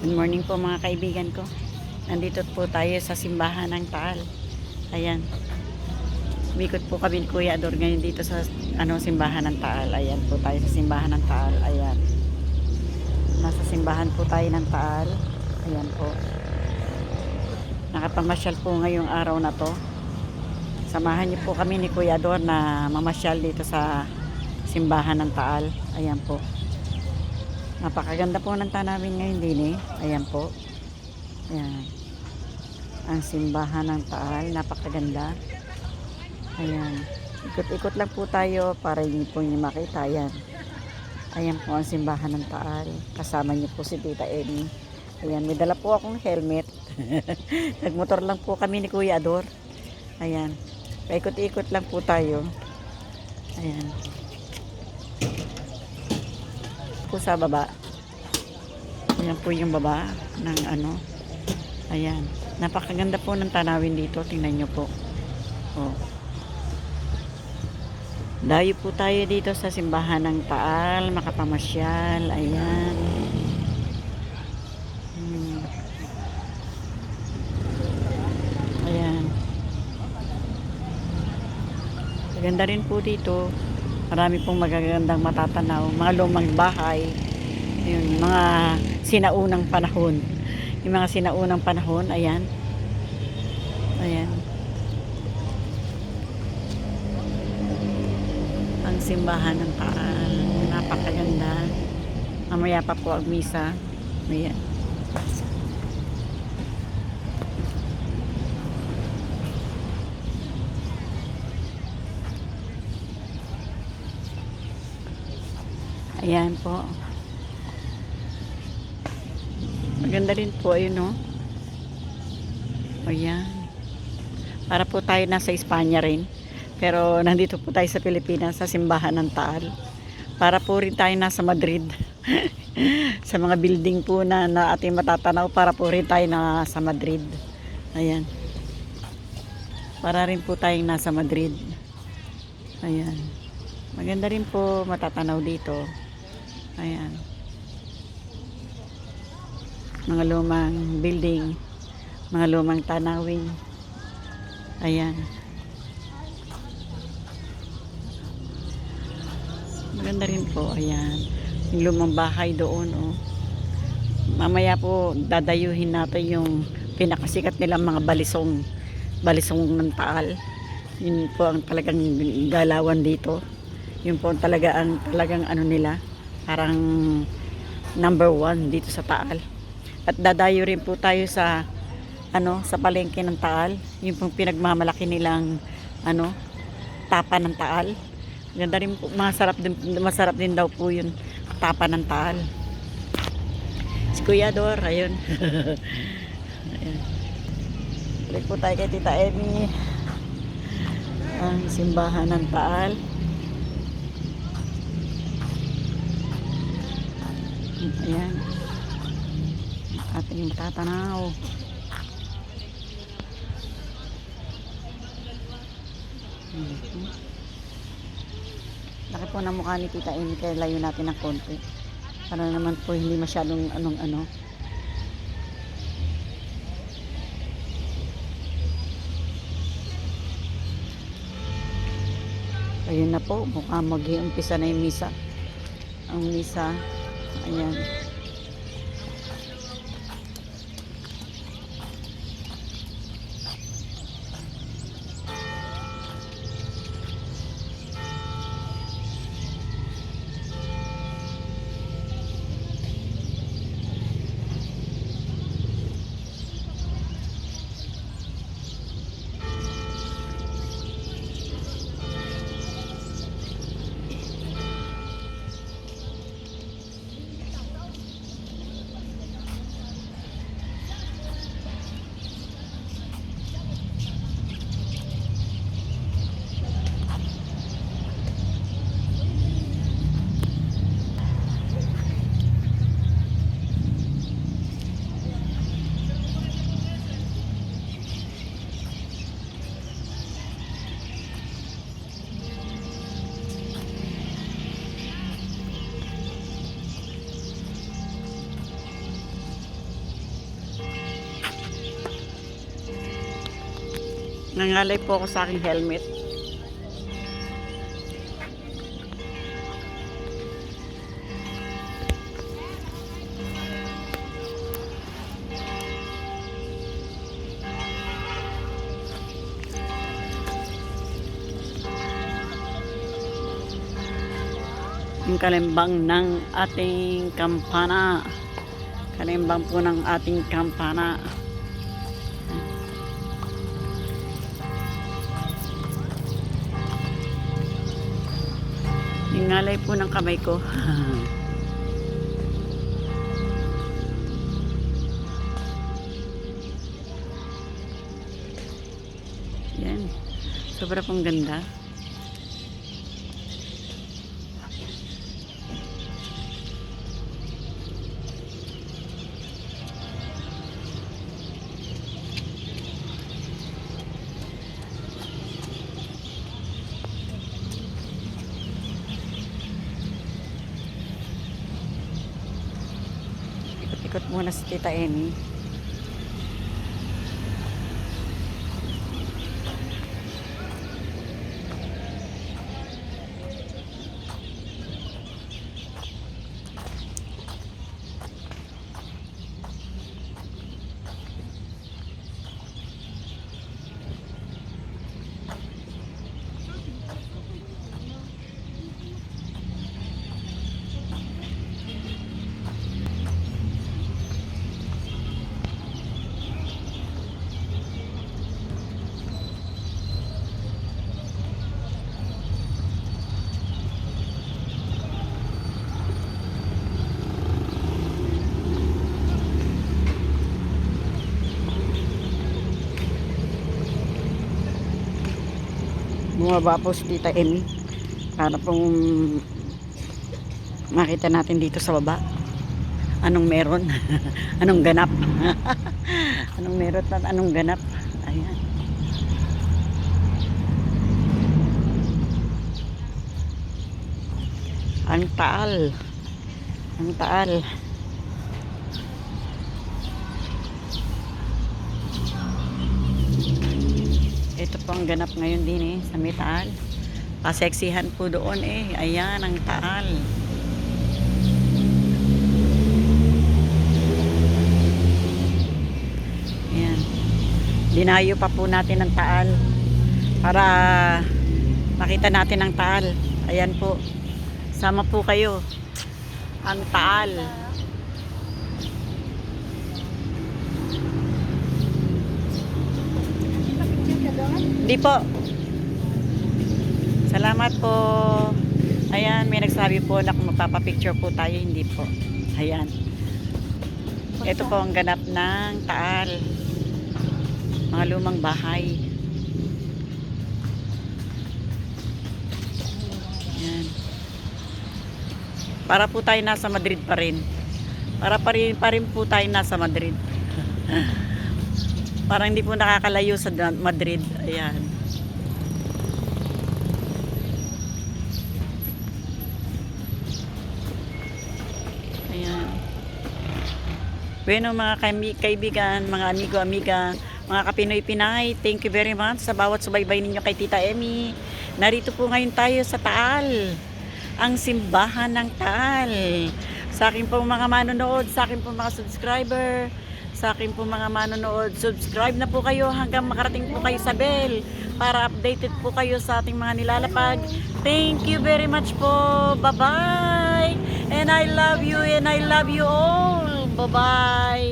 Good morning po mga kaibigan ko. Nandito po tayo sa simbahan ng Taal. Ayan. Umikot po kami Kuya Ador ngayon dito sa ano simbahan ng Taal. Ayan po tayo sa simbahan ng Taal. Ayan. Nasa simbahan po tayo ng Taal. Ayan po. Nakapamasyal po ngayong araw na to. Samahan niyo po kami ni Kuya Ador na mamasyal dito sa simbahan ng Taal. Ayan po. Napakaganda po ng tanawin ngayon din eh. Ayan po. Ayan. Ang simbahan ng Taal. Napakaganda. Ayan. Ikot-ikot lang po tayo para hindi po niyo makita. Ayan. Ayan po ang simbahan ng Taal. Kasama niyo po si Tita Amy. Ayan. May dala po akong helmet. Nagmotor lang po kami ni Kuya Ador. Ayan. Paikot-ikot lang po tayo. Ayan. Po sa baba. Ayan po yung baba ng ano. Ayan. Napakaganda po ng tanawin dito. Tingnan nyo po. Oh. Dayo po tayo dito sa simbahan ng Taal. Makapamasyal. Ayan. Hmm. Ayan. Maganda rin po dito. Marami pong magagandang matatanaw. Mga lumang bahay. Yun, mga sinaunang panahon. Yung mga sinaunang panahon, ayan. Ayan. Ang simbahan ng Taal. Napakaganda. Mamaya pa po ang misa. Ayan. Ayan po. Maganda rin po, ayun no. Ayan. Para po tayo nasa Espanya rin. Pero nandito po tayo sa Pilipinas, sa simbahan ng Taal. Para po rin tayo nasa Madrid. sa mga building po na, na ating matatanaw, para po rin tayo nasa Madrid. Ayan. Para rin po tayong nasa Madrid. Ayan. Maganda rin po matatanaw dito. Ayan. Mga lumang building. Mga lumang tanawin. Ayan. Maganda rin po. Ayan. Yung lumang bahay doon. Oh. Mamaya po dadayuhin natin yung pinakasikat nilang mga balisong. Balisong ng taal. Yun po ang talagang galawan dito. Yun po ang talaga ang talagang ano nila parang number one dito sa Taal. At dadayo rin po tayo sa ano sa palengke ng Taal, yung pong pinagmamalaki nilang ano tapa ng Taal. Ganda rin po, masarap din masarap din daw po yun tapa ng Taal. Si Kuya Dor, ayun. ayun. Balik po tayo kay Tita Emmy. Ang simbahan ng Taal. Ayan. Ating matatanaw. Mhm. Laki po ng mukha ni Tita Amy kaya layo natin ng konti. Para naman po hindi masyadong anong ano. Ayun na po, mukhang mag-iumpisa na yung misa. Ang misa, 哎呀 Nangalay po ako sa aking helmet. Yung kalimbang ng ating kampana. Kalimbang po ng ating kampana. Yung ngalay po ng kamay ko. Yan. Sobra pong ganda. Ikot-ikot muna si Tita Amy. Bumaba po si Tita Amy. Para pong makita natin dito sa baba. Anong meron? anong ganap? anong meron at anong ganap? Ayan. Ang taal. Ang taal. Ito po ang ganap ngayon din eh, sa may taal. Paseksihan po doon eh. Ayan, ang taal. Ayan. Dinayo pa po natin ang taal para makita natin ang taal. Ayan po. Sama po kayo. Ang taal. Hindi po. Salamat po. Ayan, may nagsabi po na kung magpapapicture po tayo, hindi po. Ayan. Ito po ang ganap ng Taal. Mga lumang bahay. Ayan. Para po tayo nasa Madrid pa rin. Para pa rin, pa rin po tayo nasa Madrid. Parang hindi po nakakalayo sa Madrid. Ayan. Ayan. Bueno mga kaibigan, mga amigo, amiga, mga kapinoy Pinay, thank you very much sa bawat subaybay ninyo kay Tita Emmy. Narito po ngayon tayo sa Taal, ang simbahan ng Taal. Sa akin po mga manonood, sa akin po mga subscriber, sa akin po mga manonood, subscribe na po kayo hanggang makarating po kayo sa bell para updated po kayo sa ating mga nilalapag. Thank you very much po. Bye-bye. And I love you and I love you all. Bye-bye.